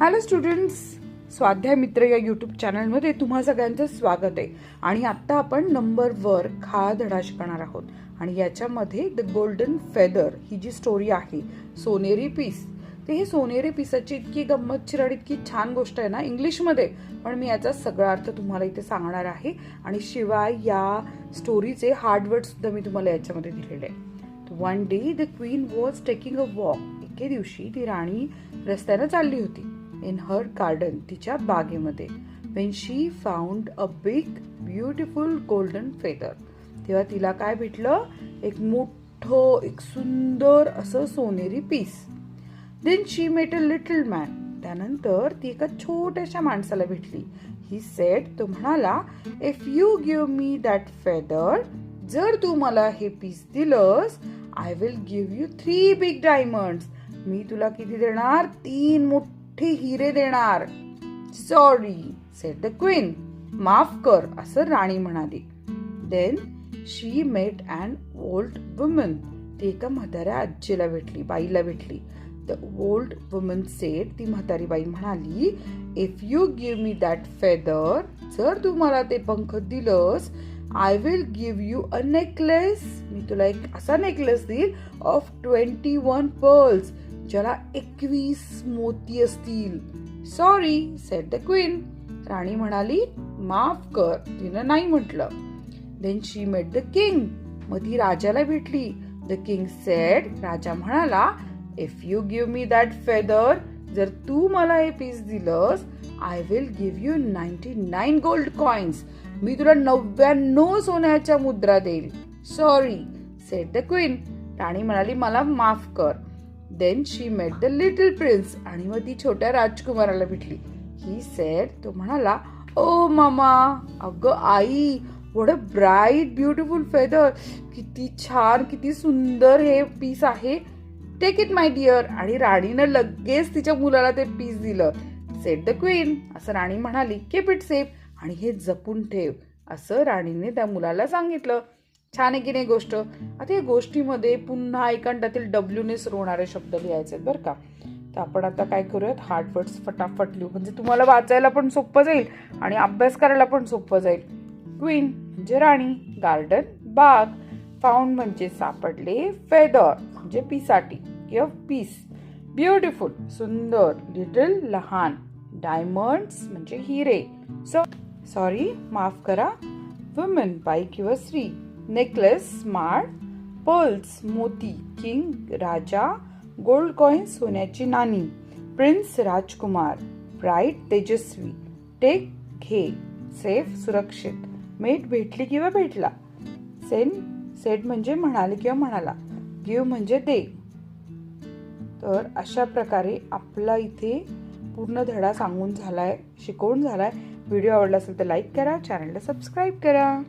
Hello students स्वाध्याय मित्र या यूट्यूब चॅनलमध्ये तुम्हा सगळ्यांचं स्वागत आहे. आणि आत्ता आपण नंबर वर खा धडा शिकणार आहोत. आणि याच्यामध्ये द गोल्डन फेदर ही जी स्टोरी आहे सोनेरी पीस. ते हे सोनेरी पिसाची इतकी गंमतशीर आणि इतकी छान गोष्ट आहे ना इंग्लिशमध्ये. पण मी याचा सगळा अर्थ तुम्हाला इथे सांगणार आहे. आणि शिवाय या स्टोरीचे हार्डवर्डसुद्धा मी तुम्हाला याच्यामध्ये दिलेले आहे. One day the queen was taking a walk एके दिवशी ती राणी रस्त्यानं चालली होती. इन हर गार्डन तिच्या बागेमध्ये. When she found a big beautiful golden feather तेव्हा तिला काय भेटलं? एक मोठं एक सुंदर असं सोनेरी piece. Then she met a little man त्यानंतर ती एका छोट्याशा माणसाला भेटली. ही सेट तो म्हणाला if you give me that feather जर तू मला हे पीस दिलंस I will give you three big diamonds मी तुला किती देणार? तीन मोठे हिरे देणार. सॉरी सेट द क्वीन माफ कर असं राणी म्हणाली. Then she met and old woman ती एका म्हाताऱ्या आजीला भेटली बाईला भेटली. द ओल्ड वुमन सेट ती म्हातारी बाई म्हणाली if you give me that feather जर तू मला ते पंख दिलंस I will give you a necklace मी तुला एक असा नेकलेस देईल ऑफ ट्वेंटी वन पर्ल्स ज्याला एकवीस मोती असतील. सॉरी सेट द क्वीन राणी म्हणाली माफ कर. तिनं नाही म्हटलं. Then she met the king मग ती राजाला भेटली. द किंग सेड राजा म्हणाला if you give me that feather जर तू मला हे पीस दिलंस I will give you ninety nine gold coins मी तुला नव्याण्णव सोन्याच्या मुद्रा देईल. सॉरी सेट द क्वीन राणी म्हणाली मला माफ कर. Then she met the little prince आणि मग ती छोट्या राजकुमाराला भेटली. ही सेड तो म्हणाला ओ मामा अगं आई वड अ ब्राईट ब्युटिफुल फेदर किती छान किती सुंदर हे पीस आहे. टेक इट माय डिअर आणि राणीनं लगेच तिच्या मुलाला ते पीस दिलं. सेट द क्वीन असं राणी म्हणाली केप इट सेफ आणि हे जपून ठेव. असं राणीने त्या मुलाला सांगितलं. छान आहे की नाही गोष्ट? आता या गोष्टीमध्ये पुन्हा एकांडातील डब्ल्यूने सुरू होणारे शब्द लिहायचे आहेत बरं का. तर आपण आता काय करूयात? हार्ड वर्ड्स फटाफट लिहू. म्हणजे तुम्हाला वाचायला पण सोपं जाईल आणि अभ्यास करायला पण सोपं जाईल. क्वीन म्हणजे राणी गार्डन बाग फाउंड म्हणजे सापडले फेदर म्हणजे पिसाटी किंवा पीस ब्युटिफुल सुंदर लिटल लहान. डायमंड्स म्हणजे हिरे. सो सॉरी माफ करा. वुमन बाई किंवा स्त्री. नेकलेस स्मार्ट पर्ल्स मोती किंग राजा गोल्ड कॉइन सोन्याची नाणी प्रिन्स राजकुमार ब्राईट तेजस्वी टेक घे सेफ सुरक्षित मेट भेटली किंवा भेटला? सेन सेट म्हणजे म्हणाले किंवा म्हणाला गिव म्हणजे दे. तर अशा प्रकारे आपला इथे पूर्ण धडा सांगून झालाय शिकवून झालाय. व्हिडिओ आवडला असेल तर लाईक करा चॅनलला सबस्क्राईब करा.